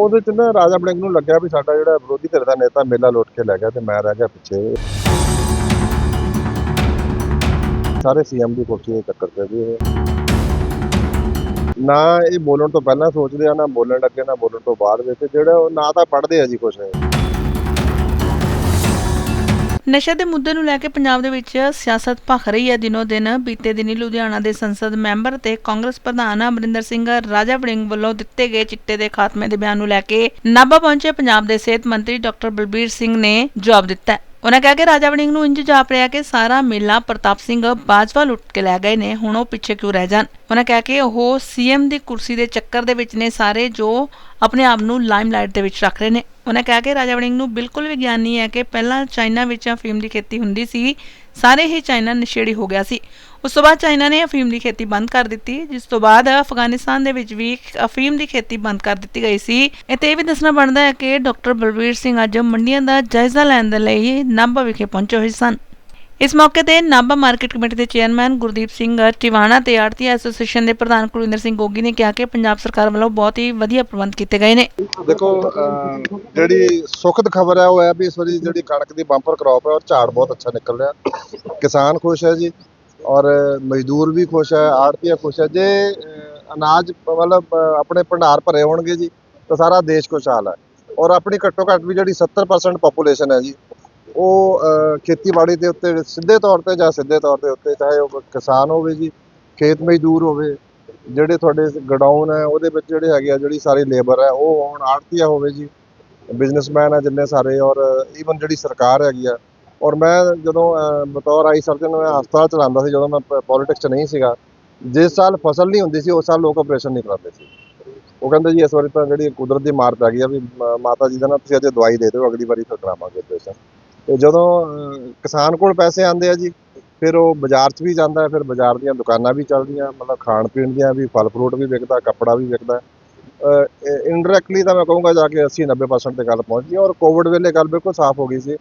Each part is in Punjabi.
ਉਹਦੇ ਚ ਨਾ ਰਾਜਾ ਬੜਿੰਗ ਨੂੰ ਲੱਗਿਆ ਵੀ ਸਾਡਾ ਜਿਹੜਾ ਵਿਰੋਧੀ ਧਿਰ ਦਾ ਨੇਤਾ ਮੇਲਾ ਲੁੱਟ ਕੇ ਲੈ ਗਿਆ ਤੇ ਮੈਂ ਰਹਿ ਗਿਆ ਪਿੱਛੇ। ਸਾਰੇ ਸੀਐਮ ਦੀ ਕੁਰਸੀ ਦੇ ਚੱਕਰ ਤੇ ਵੀ ਨਾ ਇਹ ਬੋਲਣ ਤੋਂ ਪਹਿਲਾਂ ਸੋਚਦੇ ਆ, ਨਾ ਬੋਲਣ ਲੱਗੇ, ਨਾ ਬੋਲਣ ਤੋਂ ਬਾਅਦ ਵਿੱਚ, ਜਿਹੜਾ ਉਹ ਨਾ ਤਾਂ ਪੜ੍ਹਦੇ ਆ ਜੀ ਕੁਛ। ਨਸ਼ੇ ਦੇ ਮੁੱਦੇ ਨੂੰ ਲੈ ਕੇ ਪੰਜਾਬ ਦੇ ਵਿੱਚ ਸਿਆਸਤ ਭਖ ਰਹੀ ਹੈ। ਦਿਨੋ ਦਿਨ ਬੀਤੇ ਦਿਨੀ ਲੁਧਿਆਣਾ ਦੇ ਸੰਸਦ ਮੈਂਬਰ ਤੇ ਕਾਂਗਰਸ ਪ੍ਰਧਾਨ ਅਮਰਿੰਦਰ ਸਿੰਘ ਰਾਜਾ ਵੜਿੰਗ ਵੱਲੋਂ ਦਿੱਤੇ ਗਏ ਚਿੱਟੇ ਦੇ ਖਾਤਮੇ ਦੇ ਬਿਆਨ ਨੂੰ ਲੈ ਕੇ ਨਾਭਾ ਪਹੁੰਚੇ ਪੰਜਾਬ ਦੇ ਸਿਹਤ ਮੰਤਰੀ ਡਾਕਟਰ ਬਲਬੀਰ ਸਿੰਘ ਨੇ ਜਵਾਬ ਦਿੱਤਾ ਉਹਨਾਂ ਕਿਹਾ ਕਿ ਰਾਜਾ ਵੜਿੰਗ ਨੂੰ ਇੰਜ ਜਾਪ ਰਿਹਾ ਕਿ ਸਾਰਾ ਮੇਲਾ ਪ੍ਰਤਾਪ ਸਿੰਘ ਬਾਜਵਾ ਲੁੱਟ ਕੇ ਲੈ ਗਏ ਨੇ, ਹੁਣ ਉਹ ਪਿੱਛੇ ਕਿਉਂ ਰਹਿ ਜਾਣ? ਉਹਨਾਂ ਕਿਹਾ ਕਿ ਉਹ ਸੀਐਮ ਦੀ ਕੁਰਸੀ ਦੇ ਚੱਕਰ ਦੇ ਵਿੱਚ ਨੇ ਸਾਰੇ ਜੋ ਆਪਣੇ ਆਪ ਨੂੰ ਲਾਈਮਲਾਈਟ ਦੇ ਵਿੱਚ ਰੱਖ ਰਹੇ ਨੇ। ਉਹਨਾਂ ਕਿਹਾ ਕਿ ਰਾਜਾ ਵੜਿੰਗ ਨੂੰ ਬਿਲਕੁਲ ਵੀ ਗਿਆਨ ਹੈ ਕਿ ਪਹਿਲਾਂ ਚਾਈਨਾ ਵਿੱਚ ਅਫੀਮ ਦੀ ਖੇਤੀ ਹੁੰਦੀ ਸੀ ਸਾਰੇ ਹੀ ਚਾਈਨਾ ਨਸ਼ੇੜੀ ਹੋ ਗਿਆ ਸੀ। ਉਸ ਤੋਂ ਬਾਅਦ ਚਾਈਨਾ ਨੇ ਅਫੀਮ ਦੀ ਖੇਤੀ ਬੰਦ ਕਰ ਦਿੱਤੀ, ਜਿਸ ਤੋਂ ਬਾਅਦ ਅਫਗਾਨਿਸਤਾਨ ਦੇ ਵਿੱਚ ਵੀ ਅਫੀਮ ਦੀ ਖੇਤੀ ਬੰਦ ਕਰ ਦਿੱਤੀ ਗਈ ਸੀ। ਅਤੇ ਇਹ ਵੀ ਦੱਸਣਾ ਬਣਦਾ ਹੈ ਕਿ ਡਾਕਟਰ ਬਲਵੀਰ ਸਿੰਘ ਅੱਜ ਮੰਡੀਆਂ ਦਾ ਜਾਇਜ਼ਾ ਲੈਣ ਦੇ ਲਈ ਨਾਭਾ ਵਿਖੇ ਪਹੁੰਚੇ ਹੋਏ ਸਨ। ਇਸ ਮੌਕੇ ਤੇ ਨਾਭਾ ਮਾਰਕੀਟ ਕਮੇਟੀ ਦੇ ਚੇਅਰਮੈਨ ਗੁਰਦੀਪ ਸਿੰਘ ਟਿਵਾਣਾ ਤੇ ਆੜਤੀ ਐਸੋਸੀਏਸ਼ਨ ਦੇ ਪ੍ਰਧਾਨ ਕੁਲਵਿੰਦਰ ਸਿੰਘ ਗੋਗੀ ਨੇ ਕਿਹਾ ਕਿ ਪੰਜਾਬ ਸਰਕਾਰ ਵੱਲੋਂ ਬਹੁਤ ਹੀ ਵਧੀਆ ਪ੍ਰਬੰਧ ਕੀਤੇ ਗਏ ਨੇ। ਦੇਖੋ ਜਿਹੜੀ ਸੁਖਦ ਖਬਰ ਹੈ, ਉਹ ਹੈ ਵੀ ਇਸ ਵਾਰੀ ਜਿਹੜੀ ਕਣਕ ਦੀ ਬੰਪਰ ਕ੍ਰੌਪ ਹੈ, ਔਰ ਝਾੜ ਬਹੁਤ ਅੱਛਾ ਨਿਕਲ ਰਿਹਾ। ਕਿਸਾਨ ਖੁਸ਼ ਹੈ ਜੀ, ਔਰ ਮਜ਼ਦੂਰ ਵੀ ਖੁਸ਼ ਹੈ ਆੜਤੀਆ ਖੁਸ਼ ਹੈ। ਜੇ ਅਨਾਜ ਮਤਲਬ ਆਪਣੇ ਭੰਡਾਰ ਭਰੇ ਹੋਣਗੇ ਜੀ, ਤਾਂ ਸਾਰਾ ਦੇਸ਼ ਖੁਸ਼ਹਾਲ ਹੈ। ਔਰ ਆਪਣੀ ਘੱਟੋ ਘੱਟ ਵੀ ਜਿਹੜੀ 70% ਪੋਪੂਲੇਸ਼ਨ ਹੈ ਜੀ ਉਹ ਖੇਤੀਬਾੜੀ ਦੇ ਉੱਤੇ ਸਿੱਧੇ ਤੌਰ ਤੇ ਜਾਂ ਸਿੱਧੇ ਤੌਰ ਦੇ ਉੱਤੇ, ਚਾਹੇ ਉਹ ਕਿਸਾਨ ਹੋਵੇ ਜੀ, ਖੇਤ ਮਜ਼ਦੂਰ ਹੋਵੇ, ਜਿਹੜੇ ਤੁਹਾਡੇ ਗਡਾਊਨ ਹੈ, ਉਹਦੇ ਵਿੱਚ ਜਿਹੜੇ ਹੈਗੇ ਆ, ਜਿਹੜੀ ਸਾਰੀ ਲੇਬਰ ਹੈ, ਉਹ ਹੁਣ ਆੜਤੀਆ ਹੋਵੇ ਜੀ, ਬਿਜ਼ਨਸਮੈਨ ਹੈ ਜਿੰਨੇ ਸਾਰੇ, ਔਰ ਈਵਨ ਜਿਹੜੀ ਸਰਕਾਰ ਹੈਗੀ ਆ, ਔਰ ਮੈਂ ਜਦੋਂ ਬਤੌਰ ਆਈ ਸਰਜਨ ਮੈਂ ਹਸਪਤਾਲ ਚਲਾਉਂਦਾ ਸੀ, ਜਦੋਂ ਮੈਂ ਪੋਲਿਟਿਕਸ 'ਚ ਨਹੀਂ ਸੀਗਾ, ਜਿਸ ਸਾਲ ਫਸਲ ਨਹੀਂ ਹੁੰਦੀ ਸੀ, ਉਸ ਸਾਲ ਲੋਕ ਆਪਰੇਸ਼ਨ ਨਹੀਂ ਕਰਾਉਂਦੇ ਸੀ। ਉਹ ਕਹਿੰਦੇ ਜੀ, ਇਸ ਵਾਰੀ ਤਾਂ ਜਿਹੜੀ ਕੁਦਰਤ ਦੀ ਮਾਰ ਪੈ ਗਈ ਆ, ਵੀ ਮਾਤਾ ਜੀ ਦਾ ਨਾ ਤੁਸੀਂ ਅਜੇ ਦਵਾਈ ਦੇ ਦਿਓ, ਅਗਲੀ ਵਾਰੀ ਫਿਰ ਕਰਾਵਾਂਗੇ ਆਪਰੇਸ਼ਨ ਤੇ ਜਦੋਂ ਕਿਸਾਨ ਕੋਲ ਪੈਸੇ ਆਉਂਦੇ ਆ ਜੀ, ਫਿਰ ਉਹ ਬਾਜ਼ਾਰ 'ਚ ਵੀ ਜਾਂਦਾ, ਫਿਰ ਬਾਜ਼ਾਰ ਦੀਆਂ ਦੁਕਾਨਾਂ ਵੀ ਚੱਲਦੀਆਂ, ਮਤਲਬ ਖਾਣ ਪੀਣ ਦੀਆਂ ਵੀ, ਫਲ ਫਰੂਟ ਵੀ ਵਿਕਦਾ, ਕੱਪੜਾ ਵੀ ਵਿਕਦਾ। ਇਨਡਾਇਰੈਕਟਲੀ ਤਾਂ ਮੈਂ ਕਹੂੰਗਾ ਜਾ ਕੇ 80 90% ਤੇ ਗੱਲ ਪਹੁੰਚ ਗਈ ਔਰ ਕੋਵਿਡ ਵੇਲੇ ਗੱਲ ਬਿਲਕੁਲ ਸਾਫ਼ ਹੋ ਗਈ ਸੀ।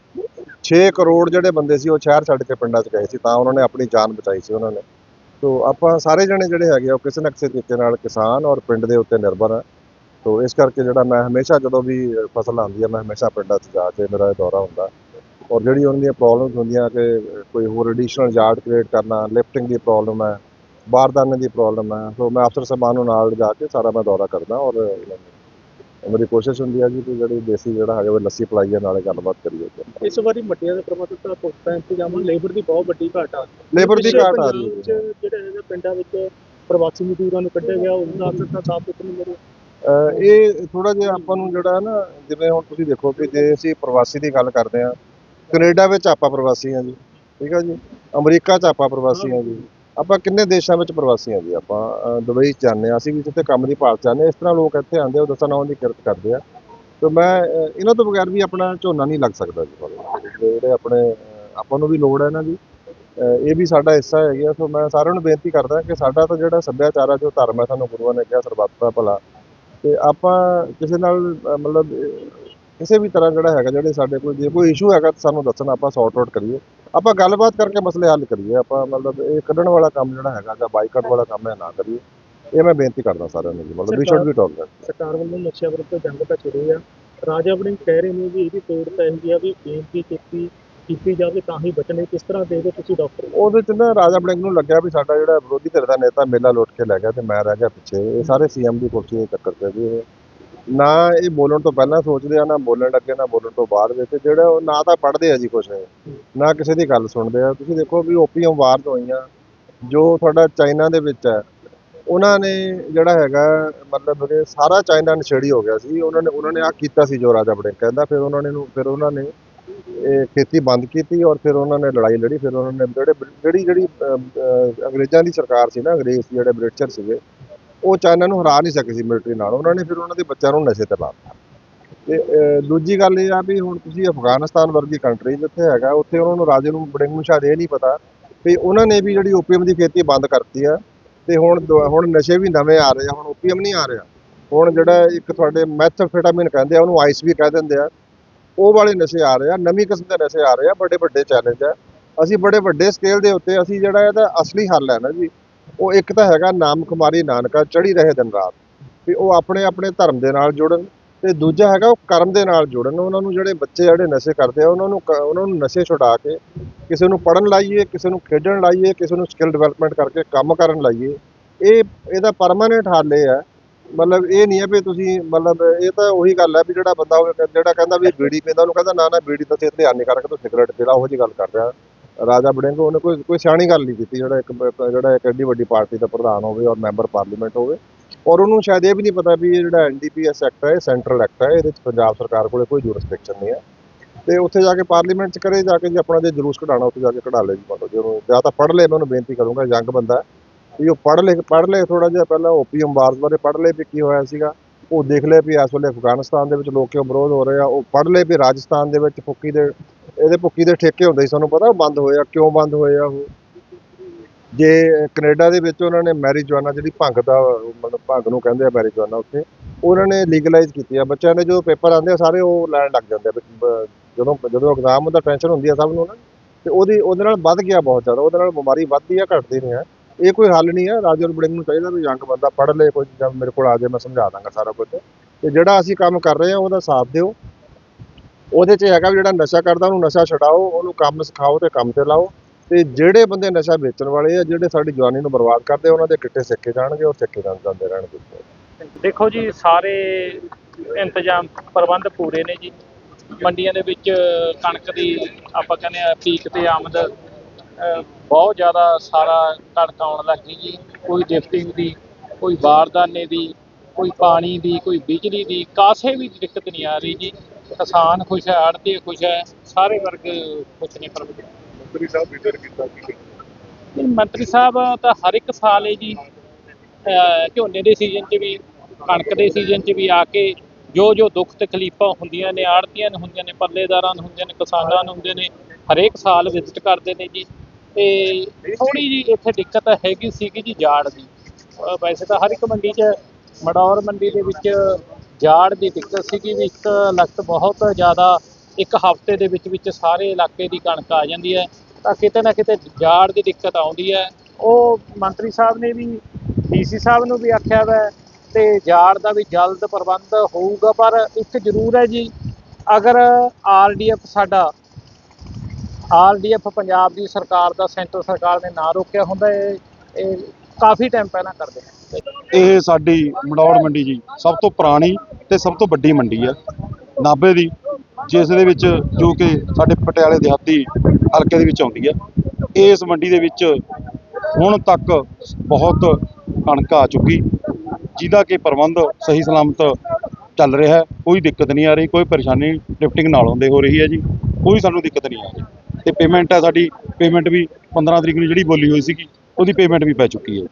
6 ਕਰੋੜ ਜਿਹੜੇ ਬੰਦੇ ਸੀ, ਉਹ ਸ਼ਹਿਰ ਛੱਡ ਕੇ ਪਿੰਡਾਂ 'ਚ ਗਏ ਸੀ, ਤਾਂ ਉਹਨਾਂ ਨੇ ਆਪਣੀ ਜਾਨ ਬਚਾਈ ਸੀ ਉਹਨਾਂ ਨੇ। ਸੋ ਆਪਾਂ ਸਾਰੇ ਜਣੇ ਜਿਹੜੇ ਹੈਗੇ ਆ, ਉਹ ਕਿਸੇ ਨਾ ਕਿਸੇ ਤਰੀਕੇ ਨਾਲ ਕਿਸਾਨ ਔਰ ਪਿੰਡ ਦੇ ਉੱਤੇ ਨਿਰਭਰ ਆ। ਸੋ ਇਸ ਕਰਕੇ ਜਿਹੜਾ ਮੈਂ ਹਮੇਸ਼ਾ ਜਦੋਂ ਵੀ ਫਸਲ ਆਉਂਦੀ ਹੈ ਮੈਂ ਹਮੇਸ਼ਾ ਪਿੰਡਾਂ 'ਚ ਜਾ ਕੇ ਮੇਰਾ ਇਹ ਦੌਰਾ ਹੁੰਦਾ। ਔਰ ਜਿਹੜੀ ਉਹਨਾਂ ਦੀਆਂ ਪ੍ਰੋਬਲਮਸ ਹੁੰਦੀਆਂ ਕਿ ਕੋਈ ਹੋਰ ਐਡੀਸ਼ਨਲ ਯਾਰਡ ਕ੍ਰੀਏਟ ਕਰਨਾ ਲਿਫਟਿੰਗ ਦੀ ਪ੍ਰੋਬਲਮ ਹੈ ਬਾਰਦਾਨੇ ਦੀ ਪ੍ਰੋਬਲਮ ਹੈ ਸੋ ਮੈਂ ਅਫਸਰ ਸਾਹਿਬਾਨ ਨੂੰ ਨਾਲ ਜਾ ਕੇ ਸਾਰਾ ਮੈਂ ਦੌਰਾ ਕਰਦਾ ਔਰ ਮੇਰੀ ਕੋਸ਼ਿਸ਼ ਹੁੰਦੀ ਹੈ ਜੀ ਕਿ ਜਿਹੜੀ ਦੇਸੀ ਜਿਹੜਾ ਹੈਗਾ ਉਹ ਲੱਸੀ ਪਲਾਈਏ ਨਾਲੇ ਗੱਲਬਾਤ ਕਰੀਏ ਇਸ ਵਾਰੀ ਮੱਟੀਆਂ ਦੇ ਪ੍ਰਬੰਧ ਦਾ ਪੁਖਤਾ ਇੰਤਜ਼ਾਮ ਲੇਬਰ ਦੀ ਬਹੁਤ ਵੱਡੀ ਘਾਟ ਆ। ਲੇਬਰ ਦੀ ਘਾਟ ਆ ਰਹੀ ਹੈ 'ਚ ਜਿਹੜੇ ਹੈਗੇ ਪਿੰਡਾਂ ਵਿੱਚ ਪ੍ਰਵਾਸੀ ਮਜ਼ਦੂਰਾਂ ਨੂੰ ਕੱਢਿਆ ਗਿਆ ਉਹਨਾਂ ਦਾ ਅਸਰ ਤਾਂ ਸਾਫ਼ ਮਿਲਿਆ। ਅਹ ਇਹ ਥੋੜਾ ਜਿਹਾ ਆਪਾਂ ਨੂੰ ਜਿਹੜਾ ਹੈ ਨਾ ਜਿਵੇਂ ਹੁਣ ਤੁਸੀਂ ਦੇਖੋ ਕਿ ਜੇ ਅਸੀਂ ਪ੍ਰਵਾਸੀ ਦੀ ਗੱਲ ਕਰਦੇ ਹਾਂ ਕੈਨੇਡਾ ਵਿੱਚ ਆਪਾਂ ਪ੍ਰਵਾਸੀ ਹਾਂ ਜੀ, ਠੀਕ ਹੈ ਜੀ, ਅਮਰੀਕਾ 'ਚ ਆਪਾਂ ਪ੍ਰਵਾਸੀ ਹਾਂ ਜੀ, ਆਪਾਂ ਕਿੰਨੇ ਦੇਸ਼ਾਂ ਵਿੱਚ ਪ੍ਰਵਾਸੀ ਹਾਂ ਜੀ, ਆਪਾਂ ਦੁਬਈ 'ਚ ਜਾਂਦੇ ਹਾਂ, ਅਸੀਂ ਵੀ ਜਿੱਥੇ ਕੰਮ ਦੀ ਭਾਲ 'ਚ ਜਾਂਦੇ ਹਾਂ, ਇਸ ਤਰ੍ਹਾਂ ਲੋਕ ਇੱਥੇ ਆਉਂਦੇ ਆ, ਉਹ ਦਸਾਂ ਨਾਵਾਂ ਦੀ ਕਿਰਤ ਕਰਦੇ ਆ, ਤੇ ਮੈਂ ਇਹਨਾਂ ਤੋਂ ਬਗੈਰ ਵੀ ਆਪਣਾ ਝੋਨਾ ਨਹੀਂ ਲੱਗ ਸਕਦਾ ਜੀ ਜਿਹੜੇ ਆਪਣੇ ਆਪਾਂ ਨੂੰ ਵੀ ਲੋੜ ਹੈ ਇਹਨਾਂ ਦੀ ਇਹ ਵੀ ਸਾਡਾ ਹਿੱਸਾ ਹੈਗੀ ਆ ਸੋ ਮੈਂ ਸਾਰਿਆਂ ਨੂੰ ਬੇਨਤੀ ਕਰਦਾ ਕਿ ਸਾਡਾ ਤਾਂ ਜਿਹੜਾ ਸੱਭਿਆਚਾਰ ਆ, ਜੋ ਧਰਮ ਹੈ, ਸਾਨੂੰ ਗੁਰੂਆਂ ਨੇ ਕਿਹਾ, ਸਰਬੱਤ ਦਾ ਭਲਾ, ਤੇ ਆਪਾਂ ਕਿਸੇ ਨਾਲ ਮਤਲਬ ਕਿਸੇ ਵੀ ਤਰ੍ਹਾਂ ਜਿਹੜਾ ਹੈਗਾ ਜਿਹੜੇ ਸਾਡੇ ਕੋਲ ਜੇ ਕੋਈ ਇਸ਼ੂ ਹੈਗਾ ਤਾਂ ਸਾਨੂੰ ਦੱਸਣ ਆਪਾਂ ਸੌਰਟ ਆਊਟ ਕਰੀਏ। ਆਪਾਂ ਗੱਲਬਾਤ ਕਰਕੇ ਮਸਲੇ ਹੱਲ ਕਰੀਏ। ਆਪਾਂ ਮਤਲਬ ਇਹ ਕੱਢਣ ਵਾਲਾ ਕੰਮ ਜਿਹੜਾ ਹੈਗਾ ਜਾਂ ਬਾਈਕਾਟ ਵਾਲਾ ਕੰਮ ਹੈ ਨਾ ਕਰੀਏ। ਇਹ ਮੈਂ ਬੇਨਤੀ ਕਰਦਾ ਸਾਰਿਆਂ ਨੂੰ ਜੀ ਮਤਲਬ ਵੀ ਸ਼ੁੱਡ ਵੀ ਟਾਕ ਸਰਕਾਰ ਵੱਲੋਂ ਨਸ਼ਿਆਂ ਵਿਰੁੱਧ ਜੰਗ ਤਾਂ ਛਿੜੀ ਆ। ਰਾਜਾ ਵੜਿੰਗ ਕਹਿ ਰਹੇ ਨੇ ਵੀ ਇਹਦੀ ਤੋੜ ਤਾਂ ਇਹੀ ਆ ਵੀ ਬੇਨਤੀ ਕੀਤੀ ਕੀਤੀ ਜਾਵੇ ਤਾਂ ਹੀ ਬਚਣੇ। ਕਿਸ ਤਰ੍ਹਾਂ ਦੇਖਦੇ ਤੁਸੀਂ ਡਾਕਟਰ ਉਹਦੇ ਚ ਨਾ ਰਾਜਾ ਬੜਿੰਗ ਨੂੰ ਲੱਗਿਆ ਵੀ ਸਾਡਾ ਜਿਹੜਾ ਵਿਰੋਧੀ ਧਿਰ ਦਾ ਨੇਤਾ ਮੇਲਾ ਲੁੱਟ ਕੇ ਲੈ ਗਿਆ ਤੇ ਮੈਂ ਰਹਿ ਗਿਆ ਪਿੱਛੇ। ਇਹ ਸਾਰੇ ਸੀਐਮ ਦੀ ਕੁਰਸੀ ਦੇ ਚੱਕਰ ਤੇ ਵੀ ਇਹ ਨਾ ਇਹ ਬੋਲਣ ਤੋਂ ਪਹਿਲਾਂ ਸੋਚਦੇ ਆ, ਨਾ ਬੋਲਣ ਲੱਗੇ, ਨਾ ਬੋਲਣ ਤੋਂ ਬਾਅਦ ਵਿੱਚ ਜਿਹੜਾ ਉਹ ਨਾ ਤਾਂ ਪੜ੍ਹਦੇ ਆ ਜੀ ਕੁਛ, ਨਾ ਕਿਸੇ ਦੀ ਗੱਲ ਸੁਣਦੇ ਆ। ਤੁਸੀਂ ਦੇਖੋ ਵੀ ਓਪੀਅਮ ਵਾਰ ਹੋਈਆਂ ਜੋ ਤੁਹਾਡਾ ਚਾਈਨਾ ਦੇ ਵਿੱਚ ਹੈ, ਉਹਨਾਂ ਨੇ ਜਿਹੜਾ ਹੈਗਾ, ਮਤਲਬ ਕਿ ਸਾਰਾ ਚਾਈਨਾ ਨਸ਼ੇੜੀ ਹੋ ਗਿਆ ਸੀ। ਉਹਨਾਂ ਨੇ ਉਹਨਾਂ ਨੇ ਆ ਕੀਤਾ ਸੀ ਜੋ ਰਾਜਾ ਬੜਿੰਗ ਕਹਿੰਦਾ, ਫਿਰ ਉਹਨਾਂ ਨੇ, ਫਿਰ ਉਹਨਾਂ ਨੇ ਇਹ ਖੇਤੀ ਬੰਦ ਕੀਤੀ ਔਰ ਫਿਰ ਉਹਨਾਂ ਨੇ ਲੜਾਈ ਲੜੀ, ਫਿਰ ਉਹਨਾਂ ਨੇ ਜਿਹੜੇ, ਜਿਹੜੀ ਜਿਹੜੀ ਅੰਗਰੇਜ਼ਾਂ ਦੀ ਸਰਕਾਰ ਸੀ ਨਾ, ਅੰਗਰੇਜ਼ ਜਿਹੜੇ ਬ੍ਰਿਟਿਸ਼ਰ ਸੀਗੇ ਉਹ ਚਾਈਨਾ ਨੂੰ ਹਰਾ ਨਹੀਂ ਸਕੇ ਸੀ ਮਿਲਟਰੀ ਨਾਲ, ਉਹਨਾਂ ਨੇ ਫਿਰ ਉਹਨਾਂ ਦੇ ਬੱਚਿਆਂ ਨੂੰ ਨਸ਼ੇ ਤੇ ਲਾ ਦਿੱਤਾ। ਤੇ ਦੂਜੀ ਗੱਲ ਇਹ ਆ ਵੀ ਹੁਣ ਤੁਸੀਂ ਅਫਗਾਨਿਸਤਾਨ ਵਰਗੀ ਕੰਟਰੀ ਜਿੱਥੇ ਹੈਗਾ, ਉੱਥੇ ਉਹਨਾਂ ਨੂੰ ਰਾਜੇ ਨੂੰ ਬੜਿੰਗ ਨੂੰ ਸ਼ਾਇਦ ਇਹ ਨਹੀਂ ਪਤਾ ਵੀ ਉਹਨਾਂ ਨੇ ਵੀ ਜਿਹੜੀ ਓਪੀਅਮ ਦੀ ਖੇਤੀ ਬੰਦ ਕਰਤੀ ਆ, ਤੇ ਹੁਣ ਦੁ- ਹੁਣ ਨਸ਼ੇ ਵੀ ਨਵੇਂ ਆ ਰਹੇ ਆ, ਹੁਣ ਓਪੀਅਮ ਨਹੀਂ ਆ ਰਿਹਾ। ਹੁਣ ਜਿਹੜਾ ਇੱਕ ਤੁਹਾਡੇ ਮੈਥਾਮਫੈਟਾਮਿਨ ਕਹਿੰਦੇ ਆ, ਉਹਨੂੰ ਆਈਸ ਵੀ ਕਹਿ ਦਿੰਦੇ ਆ। ਉਹ ਵਾਲੇ ਨਸ਼ੇ ਆ ਰਹੇ ਆ, ਨਵੀਂ ਕਿਸਮ ਦੇ ਨਸ਼ੇ ਆ ਰਹੇ ਆ ਵੱਡੇ ਵੱਡੇ ਚੈਲੰਜ ਆ। ਅਸੀਂ ਬੜੇ ਵੱਡੇ ਸਕੇਲ ਦੇ ਉੱਤੇ ਅਸੀਂ ਜਿਹੜਾ ਇਹਦਾ ਅਸਲੀ ਹੱਲ ਹੈ ਨਾ ਜੀ ਉਹ ਇੱਕ ਤਾਂ ਹੈਗਾ ਨਾਮ ਕੁਮਾਰੀ ਨਾਨਕਾ ਚੜੀ ਰਹੇ ਦਿਨ ਰਾਤ, ਵੀ ਉਹ ਆਪਣੇ ਆਪਣੇ ਧਰਮ ਦੇ ਨਾਲ ਜੁੜਨ ਤੇ ਦੂਜਾ ਹੈਗਾ ਉਹ ਕਰਮ ਦੇ ਨਾਲ ਜੁੜਨ, ਉਹਨਾਂ ਨੂੰ ਜਿਹੜੇ ਬੱਚੇ ਜਿਹੜੇ ਨਸ਼ੇ ਕਰਦੇ ਆ, ਉਹਨਾਂ ਨੂੰ ਉਹਨਾਂ ਨੂੰ ਨਸ਼ੇ ਛੁਡਾ ਕੇ ਕਿਸੇ ਨੂੰ ਪੜਨ ਲਾਈਏ, ਕਿਸੇ ਨੂੰ ਖੇਡਣ ਲਾਈਏ, ਕਿਸੇ ਨੂੰ ਸਕਿੱਲ ਡਿਵੈਲਪਮੈਂਟ ਕਰਕੇ ਕੰਮ ਕਰਨ ਲਾਈਏ, ਇਹ, ਇਹਦਾ ਪਰਮਾਨੈਂਟ ਹੱਲ ਇਹ ਹੈ। ਮਤਲਬ ਇਹ ਨਹੀਂ ਹੈ ਵੀ ਤੁਸੀਂ, ਮਤਲਬ ਇਹ ਤਾਂ ਉਹੀ ਗੱਲ ਹੈ ਵੀ ਜਿਹੜਾ ਬੰਦਾ ਜਿਹੜਾ ਕਹਿੰਦਾ ਵੀ ਬੀੜੀ ਪੀਂਦਾ, ਉਹਨੂੰ ਕਹਿੰਦਾ ਨਾ ਨਾ ਬੀੜੀ ਤਾਂ ਤੇ ਧਿਆਨ ਨਹੀਂ ਕਰਕੇ ਤੂੰ ਸਿਗਰਟ ਪੀ ਲਾ, ਉਹੋ ਜੀ ਗੱਲ ਕਰ ਰਿਹਾ। ਰਾਜਾ ਬੜਿੰਗ ਉਹਨੇ ਕੋਈ ਕੋਈ ਸਿਆਣੀ ਗੱਲ ਨਹੀਂ ਕੀਤੀ, ਜਿਹੜਾ ਇੱਕ ਜਿਹੜਾ ਇੱਕ ਐਡੀ ਵੱਡੀ ਪਾਰਟੀ ਦਾ ਪ੍ਰਧਾਨ ਹੋਵੇ ਔਰ ਮੈਂਬਰ ਪਾਰਲੀਮੈਂਟ ਹੋਵੇ। ਔਰ ਉਹਨੂੰ ਸ਼ਾਇਦ ਇਹ ਵੀ ਨਹੀਂ ਪਤਾ ਵੀ ਇਹ ਜਿਹੜਾ ਐਨਡੀਪੀਐਸ ਐਕਟ ਹੈ, ਇਹ ਸੈਂਟਰਲ ਐਕਟ ਹੈ, ਇਹਦੇ ਵਿੱਚ ਪੰਜਾਬ ਸਰਕਾਰ ਕੋਲੇ ਕੋਈ ਜੁਰਿਸਡਿਕਸ਼ਨ ਨਹੀਂ ਹੈ। ਤੇ ਉੱਥੇ ਜਾ ਕੇ ਪਾਰਲੀਮੈਂਟ 'ਚ ਕਰੇ, ਜਾ ਕੇ ਜੇ ਆਪਣਾ ਜੇ ਜਲੂਸ ਕਢਾਉਣਾ, ਉੱਥੇ ਜਾ ਕੇ ਕਢਾ ਲੈ ਜੀ ਮੰਨ ਲਓ। ਜੇ ਉਹਨੂੰ ਜਾਂ ਤਾਂ ਪੜ੍ਹ ਲੈ, ਮੈਂ ਉਹਨੂੰ ਬੇਨਤੀ ਕਰੂੰਗਾ, ਯੰਗ ਬੰਦਾ ਵੀ ਉਹ ਪੜ੍ਹ ਲੈ ਪੜ੍ਹ ਲੈ ਥੋੜਾ ਜਿਹਾ ਪਹਿਲਾਂ ਓਪੀਐਮ ਵਾਰਸ ਬਾਰੇ ਪੜ੍ਹ ਲੈ ਵੀ ਕੀ ਹੋਇਆ ਸੀਗਾ। ਉਹ ਦੇਖ ਲੈ ਵੀ ਇਸ ਵੇਲੇ ਅਫਗਾਨਿਸਤਾਨ ਦੇ ਵਿੱਚ ਲੋਕ ਕਿਉਂ ਵਿਰੋਧ ਹੋ ਰਹੇ ਆ, ਉਹ ਪੜ੍ਹ ਲਏ ਵੀ ਰਾਜਸਥਾਨ ਦੇ ਵਿੱਚ ਫੁੱਕੀ ਦੇ, ਇਹਦੇ ਭੁੱਕੀ ਦੇ ਠੇਕੇ ਹੁੰਦੇ ਸੀ, ਤੁਹਾਨੂੰ ਪਤਾ ਉਹ ਬੰਦ ਹੋਏ ਆ, ਕਿਉਂ ਬੰਦ ਹੋਏ ਆ ਉਹ? ਜੇ ਕੈਨੇਡਾ ਦੇ ਵਿੱਚ ਉਹਨਾਂ ਨੇ ਮੈਰਿਜਵਾਨਾ ਜਿਹੜੀ ਭੰਗ ਦਾ ਮਤਲਬ ਭੰਗ ਨੂੰ ਕਹਿੰਦੇ ਆ ਮੈਰਿਜਵਾਨਾ ਉੱਥੇ, ਉਹਨਾਂ ਨੇ ਲੀਗਲਾਈਜ਼ ਕੀਤੀ ਆ, ਬੱਚਿਆਂ ਦੇ ਜਦੋਂ ਪੇਪਰ ਆਉਂਦੇ ਆ ਸਾਰੇ ਉਹ ਲੈਣ ਲੱਗ ਜਾਂਦੇ ਆ ਜਦੋਂ ਜਦੋਂ ਐਗਜ਼ਾਮ ਦਾ ਟੈਨਸ਼ਨ ਹੁੰਦੀ ਆ ਸਭ ਨੂੰ ਨਾ, ਤੇ ਉਹਦੀ, ਉਹਦੇ ਨਾਲ ਵੱਧ ਗਿਆ ਬਹੁਤ ਜ਼ਿਆਦਾ, ਉਹਦੇ ਨਾਲ ਬਿਮਾਰੀ ਵੱਧਦੀ ਆ, ਘਟਦੀ ਨਹੀਂ ਆ। ਇਹ ਕੋਈ ਹੱਲ ਨਹੀਂ ਹੈ। ਰਾਜਰ ਬੜਿੰਗ ਨੂੰ ਚਾਹੀਦਾ ਵੀ ਯੰਗ ਬੰਦਾ ਪੜ੍ਹ ਲੇ, ਕੋਈ ਜਾਂ ਮੇਰੇ ਕੋਲ ਆ ਜਾਏ, ਮੈਂ ਸਮਝਾ ਦਾਂਗਾ ਸਾਰਾ ਕੁਝ। ਤੇ ਜਿਹੜਾ ਅਸੀਂ ਕੰਮ ਕਰ ਰਹੇ ਆ ਉਹਦਾ ਸਾਥ ਦਿਓ। ਉਹਦੇ 'ਚ ਹੈਗਾ ਵੀ ਜਿਹੜਾ ਨਸ਼ਾ ਕਰਦਾ, ਉਹਨੂੰ ਨਸ਼ਾ ਛਡਾਓ, ਉਹਨੂੰ ਕੰਮ ਸਿਖਾਓ ਤੇ ਕੰਮ ਤੇ ਲਾਓ। ਤੇ ਜਿਹੜੇ ਬੰਦੇ ਨਸ਼ਾ ਵੇਚਣ ਵਾਲੇ ਆ, ਜਿਹੜੇ ਸਾਡੀ ਜਵਾਨੀ ਨੂੰ ਬਰਬਾਦ ਕਰਦੇ ਉਹਨਾਂ ਦੇ ਕਿੱਟੇ ਸਿੱਕੇ ਜਾਣਗੇ ਉਹ ਸਿੱਕੇ ਜਾਣ ਜਾਂਦੇ ਰਹਿਣਗੇ। ਦੇਖੋ ਜੀ, ਸਾਰੇ ਇੰਤਜ਼ਾਮ ਪ੍ਰਬੰਧ ਪੂਰੇ ਨੇ ਜੀ। ਮੰਡੀਆਂ ਦੇ ਵਿੱਚ ਕਣਕ ਦੀ ਆਪਾਂ ਕਹਿੰਦੇ ਆ, ਪੀਕ ਤੇ ਆਮਦ ਬਹੁਤ ਜ਼ਿਆਦਾ ਸਾਰਾ ਕਣਕ ਆਉਣ ਲੱਗ ਗਈ ਜੀ। ਕੋਈ ਲਿਫਟਿੰਗ ਦੀ ਕੋਈ ਬਾਰਦਾਨੇ ਦੀ ਕੋਈ ਪਾਣੀ ਦੀ ਕੋਈ ਬਿਜਲੀ ਦੀ ਕਾਸੇ ਵੀ ਦਿੱਕਤ ਨਹੀਂ ਆ ਰਹੀ ਜੀ। ਕਿਸਾਨ ਖੁਸ਼ ਹੈ ਆੜਤੀ ਖੁਸ਼ ਹੈ ਸਾਰੇ ਵਰਗ ਖੁਸ਼ ਨੇ ਪਰ ਮੰਤਰੀ ਸਾਹਿਬ ਵਿਜ਼ਿਟ ਕੀਤਾ ਨਹੀਂ, ਮੰਤਰੀ ਸਾਹਿਬ ਤਾਂ ਹਰ ਇੱਕ ਸਾਲ ਹੈ ਜੀ ਝੋਨੇ ਦੇ ਸੀਜ਼ਨ 'ਚ ਵੀ ਕਣਕ ਦੇ ਸੀਜ਼ਨ 'ਚ ਵੀ ਆ ਕੇ ਜੋ ਜੋ ਦੁੱਖ ਤਕਲੀਫਾਂ ਹੁੰਦੀਆਂ ਨੇ ਆੜਤੀਆਂ ਨੂੰ ਹੁੰਦੀਆਂ ਨੇ ਪੱਲੇਦਾਰਾਂ ਨੂੰ ਹੁੰਦੀਆਂ ਨੇ ਕਿਸਾਨਾਂ ਨੂੰ ਹੁੰਦੇ ਨੇ ਹਰੇਕ ਸਾਲ ਵਿਜ਼ਿਟ ਕਰਦੇ ਨੇ ਜੀ। ਤੇ ਥੋੜੀ ਜੀ ਇੱਥੇ ਦਿੱਕਤ ਹੈਗੀ ਸੀਗੀ ਜੀ ਜਾੜ ਦੀ। ਵੈਸੇ ਤਾਂ ਹਰ ਇੱਕ ਮੰਡੀ 'ਚ, ਮੜੌਰ ਮੰਡੀ ਦੇ ਵਿੱਚ ਜਾੜ ਦੀ ਦਿੱਕਤ ਸੀਗੀ ਵੀ ਇੱਕ ਲਖਤ ਬਹੁਤ ਜ਼ਿਆਦਾ ਇੱਕ ਹਫ਼ਤੇ ਦੇ ਵਿੱਚ ਵਿੱਚ ਸਾਰੇ ਇਲਾਕੇ ਦੀ ਕਣਕ ਆ ਜਾਂਦੀ ਹੈ। ਤਾਂ ਕਿਤੇ ਨਾ ਕਿਤੇ ਜਾੜ ਦੀ ਦਿੱਕਤ ਆਉਂਦੀ ਹੈ। ਉਹ ਮੰਤਰੀ ਸਾਹਿਬ ਨੇ ਵੀ, ਡੀਸੀ ਸਾਹਿਬ ਨੂੰ ਵੀ ਆਖਿਆ ਵਾ ਤੇ ਜਾੜ ਦਾ ਵੀ ਜਲਦ ਪ੍ਰਬੰਧ ਹੋਊਗਾ, ਪਰ ਇੱਕ ਜ਼ਰੂਰ ਹੈ ਜੀ, ਅਗਰ ਆਰਡੀਐਫ ਸਾਡਾ ਆਰਡੀਐਫ ਪੰਜਾਬ ਦੀ ਸਰਕਾਰ ਦਾ, ਸੈਂਟਰ ਸਰਕਾਰ ਨੇ ਨਾ ਰੋਕਿਆ ਹੁੰਦਾ, ਇਹ ਇਹ ਕਾਫੀ ਟਾਈਮ ਪਹਿਲਾਂ ਕਰਦੇ ਇਹ ਸਾਡੀ ਮਡੌੜ ਮੰਡੀ ਜੀ, ਸਭ ਤੋਂ ਪੁਰਾਣੀ ਤੇ ਸਭ ਤੋਂ ਵੱਡੀ ਮੰਡੀ ਹੈ ਨਾਭੇ ਦੀ, ਜਿਸ ਦੇ ਵਿੱਚ ਜੋ ਕਿ ਸਾਡੇ ਪਟਿਆਲੇ ਦਿਹਾਤੀ ਹਲਕੇ ਦੇ ਵਿੱਚ ਆਉਂਦੀ ਹੈ ਇਸ ਮੰਡੀ ਦੇ ਵਿੱਚ ਹੁਣ ਤੱਕ ਬਹੁਤ ਕਣਕ ਆ ਚੁੱਕੀ, ਜਿਹਦਾ ਕਿ ਪ੍ਰਬੰਧ ਸਹੀ ਸਲਾਮਤ ਚੱਲ ਰਿਹਾ ਕੋਈ ਦਿੱਕਤ ਨਹੀਂ ਆ ਰਹੀ, ਕੋਈ ਪਰੇਸ਼ਾਨੀ, ਲਿਫਟਿੰਗ ਨਾਲ ਹੁੰਦੇ ਹੋ ਰਹੀ ਹੈ ਜੀ, ਕੋਈ ਸਾਨੂੰ ਦਿੱਕਤ ਨਹੀਂ ਆ ਰਹੀ। ਤੇ ਪੇਮੈਂਟ ਹੈ ਸਾਡੀ ਪੇਮੈਂਟ ਵੀ 15 ਤਰੀਕ ਨੂੰ ਜਿਹੜੀ ਬੋਲੀ ਹੋਈ ਸੀਗੀ, ਉਹਦੀ ਪੇਮੈਂਟ ਵੀ ਪੈ ਚੁੱਕੀ ਹੈ।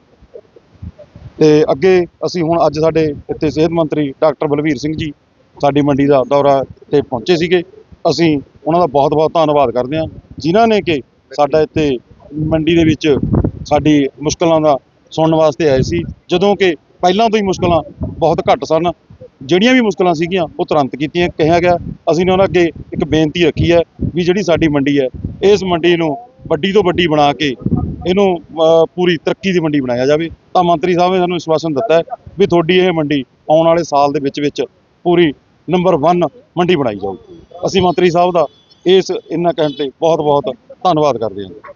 ਤੇ ਅੱਗੇ ਅਸੀਂ ਹੁਣ ਅੱਜ ਸਾਡੇ ਇੱਥੇ ਸਿਹਤ ਮੰਤਰੀ ਡਾਕਟਰ ਬਲਵੀਰ ਸਿੰਘ ਜੀ ਸਾਡੀ ਮੰਡੀ ਦਾ ਦੌਰਾ ਤੇ ਪਹੁੰਚੇ ਸੀਗੇ। ਅਸੀਂ ਉਹਨਾਂ ਦਾ ਬਹੁਤ-ਬਹੁਤ ਧੰਨਵਾਦ ਕਰਦੇ ਹਾਂ, ਜਿਨ੍ਹਾਂ ਨੇ ਕਿ ਸਾਡਾ ਇੱਥੇ ਮੰਡੀ ਦੇ ਵਿੱਚ ਸਾਡੀ ਮੁਸ਼ਕਲਾਂ ਦਾ ਸੁਣਨ ਵਾਸਤੇ ਆਏ ਸੀ। ਜਦੋਂ ਕਿ ਪਹਿਲਾਂ ਤੋਂ ਹੀ ਮੁਸ਼ਕਲਾਂ ਬਹੁਤ ਘੱਟ ਸਨ ਜਿਹੜੀਆਂ ਵੀ ਮੁਸ਼ਕਲਾਂ ਸੀਗੀਆਂ, ਉਹ ਤੁਰੰਤ ਕੀਤੀਆਂ, ਕਿਹਾ ਗਿਆ। ਅਸੀਂ ਨੇ ਉਹਨਾਂ ਅੱਗੇ ਇੱਕ ਬੇਨਤੀ ਰੱਖੀ ਹੈ ਵੀ ਜਿਹੜੀ ਸਾਡੀ ਮੰਡੀ ਹੈ, ਇਸ ਮੰਡੀ ਨੂੰ ਵੱਡੀ ਤੋਂ ਵੱਡੀ ਬਣਾ ਕੇ ਇਹਨੂੰ ਪੂਰੀ ਤਰੱਕੀ ਦੀ ਮੰਡੀ ਬਣਾਇਆ ਜਾਵੇ। ਤਾਂ ਮੰਤਰੀ ਸਾਹਿਬ ਨੇ ਸਾਨੂੰ ਵਿਸ਼ਵਾਸਨ ਦਿੱਤਾ ਵੀ ਤੁਹਾਡੀ ਇਹ ਮੰਡੀ ਆਉਣ ਵਾਲੇ ਸਾਲ ਦੇ ਵਿੱਚ ਵਿੱਚ ਪੂਰੀ ਨੰਬਰ 1 ਮੰਡੀ ਬਣਾਈ ਜਾਊਗੀ ਅਸੀਂ ਮੰਤਰੀ ਸਾਹਿਬ ਦਾ ਇਸ, ਇੰਨਾ ਕਹਿਣ ਤੇ ਬਹੁਤ ਬਹੁਤ ਧੰਨਵਾਦ ਕਰਦੇ ਹਾਂ।